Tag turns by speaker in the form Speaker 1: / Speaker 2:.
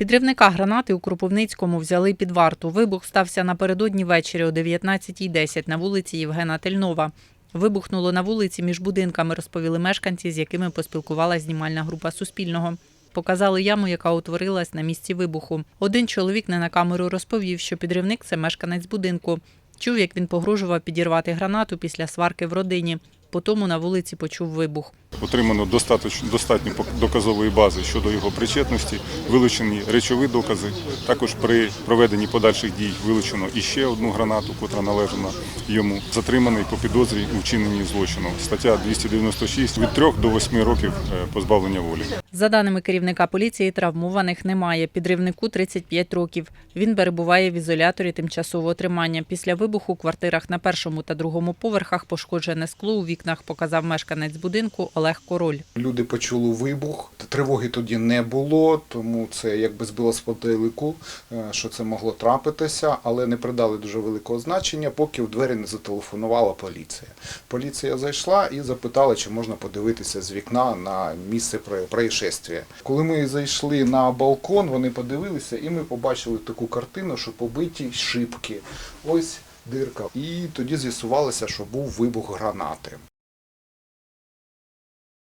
Speaker 1: Підривника гранати у Кропивницькому взяли під варту. Вибух стався напередодні ввечері о 19.10 на вулиці Євгена Тельнова. Вибухнуло на вулиці між будинками, розповіли мешканці, з якими поспілкувалася знімальна група Суспільного. Показали яму, яка утворилась на місці вибуху. Один чоловік не на камеру розповів, що підривник це мешканець будинку. Чув, як він погрожував підірвати гранату після сварки в родині. Потому на вулиці почув вибух.
Speaker 2: Отримано достатньо, доказової бази щодо його причетності, вилучені речові докази. Також при проведенні подальших дій вилучено іще одну гранату, котра належала йому. Затриманий по підозрі у вчиненні злочину. Стаття 296 від 3 до 8 років е, позбавлення волі.
Speaker 1: За даними керівника поліції, травмованих немає. Підривнику 35 років. Він перебуває в ізоляторі тимчасового тримання. Після вибуху у квартирах на першому та другому поверхах пошкоджене скло у вікнах, показав мешканець будинку Олег Король.
Speaker 3: Люди почули вибух. Тривоги тоді не було, тому це якби збило з е, що це могло трапитися, але не придали дуже великого значення, поки в двері не зателефонувала поліція. Поліція зайшла і запитала, чи можна подивитися з вікна на місце происшествия. Коли ми зайшли на балкон, вони подивилися, і ми побачили таку картину, що побиті шибки. Ось. Дирка, і тоді з'ясувалося, що був вибух гранати.